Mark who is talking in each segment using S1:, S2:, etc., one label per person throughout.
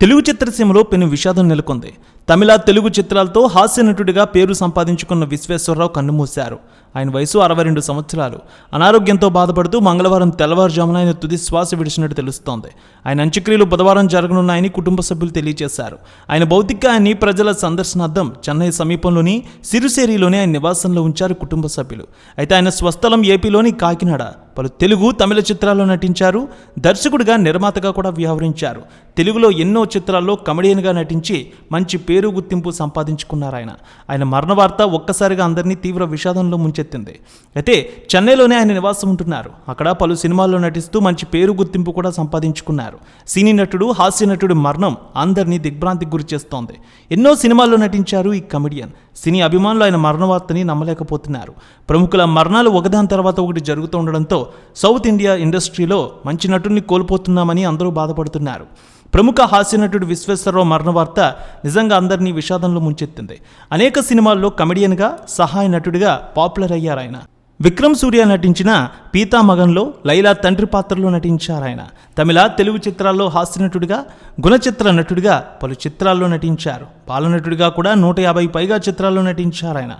S1: తెలుగు చిత్రసీమలో పెను విషాదం నెలకొంది. తమిళ తెలుగు చిత్రాలతో హాస్య నటుడిగా పేరు సంపాదించుకున్న విశ్వేశ్వరరావు కన్నుమూశారు. ఆయన వయసు అరవై రెండు సంవత్సరాలు. అనారోగ్యంతో బాధపడుతూ మంగళవారం తెల్లవారుజామున ఆయన తుది శ్వాస విడిచినట్టు తెలుస్తోంది. ఆయన అంత్యక్రియలు బుధవారం జరగనున్నాయని కుటుంబ సభ్యులు తెలియజేశారు. ఆయన భౌతికాన్ని ప్రజల సందర్శనార్థం చెన్నై సమీపంలోని సిరుసేరిలోని ఆయన నివాసంలో ఉంచారు కుటుంబ సభ్యులు. అయితే ఆయన స్వస్థలం ఏపీలోని కాకినాడ. పలు తెలుగు తమిళ చిత్రాల్లో నటించారు. దర్శకుడిగా నిర్మాతగా కూడా వ్యవహరించారు. తెలుగులో ఎన్నో చిత్రాల్లో కమెడియన్గా నటించి మంచి పేరు గుర్తింపు సంపాదించుకున్నారు ఆయన. ఆయన మరణ వార్త ఒక్కసారిగా అందరినీ తీవ్ర విషాదంలో ముంచెత్తింది. అయితే చెన్నైలోనే ఆయన నివాసం ఉంటున్నారు. అక్కడ పలు సినిమాల్లో నటిస్తూ మంచి పేరు గుర్తింపు కూడా సంపాదించుకున్నారు. సినీ నటుడు హాస్య నటుడి మరణం అందరినీ దిగ్భ్రాంతికి గురి చేస్తోంది ఎన్నో సినిమాల్లో నటించారు ఈ కమెడియన్. సినీ అభిమానులు ఆయన మరణవార్తని నమ్మలేకపోతున్నారు. ప్రముఖుల మరణాలు ఒకదాని తర్వాత ఒకటి జరుగుతూ ఉండడంతో సౌత్ ఇండియా ఇండస్ట్రీలో మంచి నటుడిని కోల్పోతున్నామని అందరూ బాధపడుతున్నారు. ప్రముఖ హాస్య నటుడు విశ్వేశ్వరరావు మరణ వార్త నిజంగా అందరినీ విషాదంలో ముంచెత్తింది. అనేక సినిమాల్లో కమెడియన్గా సహాయ నటుడిగా పాపులర్ అయ్యారు ఆయన విక్రమ్ సూర్య నటించిన పీతామగన్లో లైలా తండ్రి పాత్రలో నటించారు ఆయన తమిళ తెలుగు చిత్రాల్లో హాస్య నటుడిగా గుణచిత్ర నటుడిగా పలు చిత్రాల్లో నటించారు. బాలనటుడిగా కూడా నూట యాభై పైగా చిత్రాల్లో నటించారు ఆయన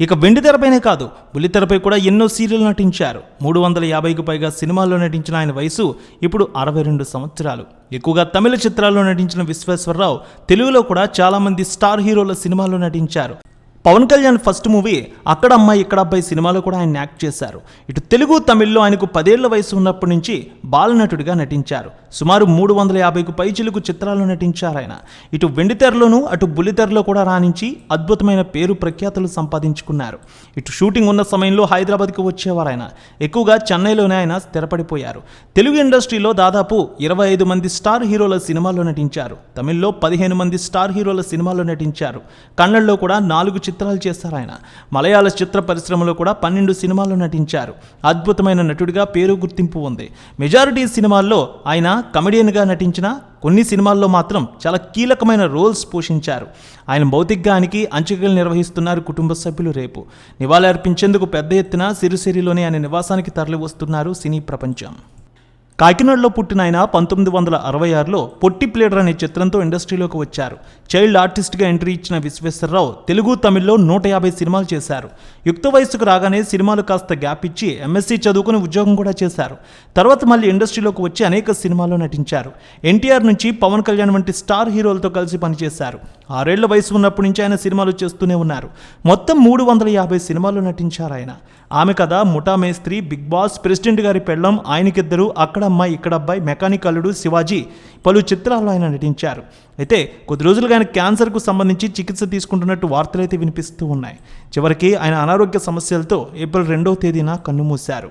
S1: ఇక వెండి తెరపైనే కాదు బుల్లితెరపై కూడా ఎన్నో సీరియల్ నటించారు. మూడు వందల యాభైకి పైగా సినిమాల్లో నటించిన ఆయన వయసు ఇప్పుడు అరవై రెండు సంవత్సరాలు. ఎక్కువగా తమిళ చిత్రాల్లో నటించిన విశ్వేశ్వరరావు తెలుగులో కూడా చాలామంది స్టార్ హీరోల సినిమాల్లో నటించారు. పవన్ కళ్యాణ్ ఫస్ట్ మూవీ అక్కడ అమ్మాయి ఇక్కడ అబ్బాయి సినిమాలో కూడా ఆయన యాక్ట్ చేశారు. ఇటు తెలుగు తమిళ్ళో ఆయనకు పదేళ్ళ వయసు ఉన్నప్పటి నుంచి బాలనటుడిగా నటించారు. సుమారు మూడు వందల యాభైకు పైచిలుకు చిత్రాల్లో నటించారు ఆయన. ఇటు వెండితెరలోనూ అటు బుల్లితెరలో కూడా రాణించి అద్భుతమైన పేరు ప్రఖ్యాతులు సంపాదించుకున్నారు. ఇటు షూటింగ్ ఉన్న సమయంలో హైదరాబాద్కి వచ్చేవారు ఆయన. ఎక్కువగా చెన్నైలోనే ఆయన స్థిరపడిపోయారు. తెలుగు ఇండస్ట్రీలో దాదాపు ఇరవై ఐదు మంది స్టార్ హీరోల సినిమాల్లో నటించారు. తమిళ్ళో పదిహేను మంది స్టార్ హీరోల సినిమాల్లో నటించారు. కన్నడలో కూడా నాలుగు చిత్రాలు చేశారు ఆయన. మలయాళ చిత్ర పరిశ్రమలో కూడా పన్నెండు సినిమాల్లో నటించారు. అద్భుతమైన నటుడిగా పేరు గుర్తింపు ఉంది. మెజారిటీ సినిమాల్లో ఆయన కమెడియన్గా నటించిన కొన్ని సినిమాల్లో మాత్రం చాలా కీలకమైన రోల్స్ పోషించారు. ఆయన భౌతికానికి అంచకలు నిర్వహిస్తున్నారు కుటుంబ సభ్యులు రేపు. నివాళి అర్పించేందుకు పెద్ద ఎత్తున సిరిసిరిలోని ఆయన నివాసానికి తరలి వస్తున్నారు సినీ ప్రపంచం. కాకినాడలో పుట్టిన ఆయన పంతొమ్మిది వందల అరవై ఆరులో పొట్టి ప్లేడర్ అనే చిత్రంతో ఇండస్ట్రీలోకి వచ్చారు. చైల్డ్ ఆర్టిస్ట్గా ఎంట్రీ ఇచ్చిన విశ్వేశ్వరరావు తెలుగు తమిళ్ళో నూట యాభై సినిమాలు చేశారు. యుక్త వయసుకు రాగానే సినిమాలు కాస్త గ్యాప్ ఇచ్చి ఎంఎస్సీ చదువుకుని ఉద్యోగం కూడా చేశారు. తర్వాత మళ్ళీ ఇండస్ట్రీలోకి వచ్చి అనేక సినిమాల్లో నటించారు. ఎన్టీఆర్ నుంచి పవన్ కళ్యాణ్ వంటి స్టార్ హీరోలతో కలిసి పనిచేశారు. ఆరేళ్ళ వయసు ఉన్నప్పటి నుంచి ఆయన సినిమాలు చేస్తూనే ఉన్నారు. మొత్తం మూడు వందల యాభై సినిమాల్లో నటించారు ఆయన. ఆమె కథ ముఠా మేస్త్రి బిగ్ బాస్ ప్రెసిడెంట్ గారి పెళ్ళం ఆయనకిద్దరు అక్కడ అమ్మాయి ఇక్కడ అబ్బాయి మెకానిక్ అల్లుడు శివాజీ పలు చిత్రాల్లో ఆయన నటించారు. అయితే కొద్ది రోజులుగా ఆయన క్యాన్సర్కు సంబంధించి చికిత్స తీసుకుంటున్నట్టు వార్తలైతే వినిపిస్తూ ఉన్నాయి. చివరికి ఆయన అనారోగ్య సమస్యలతో ఏప్రిల్ రెండవ తేదీన కన్నుమూశారు.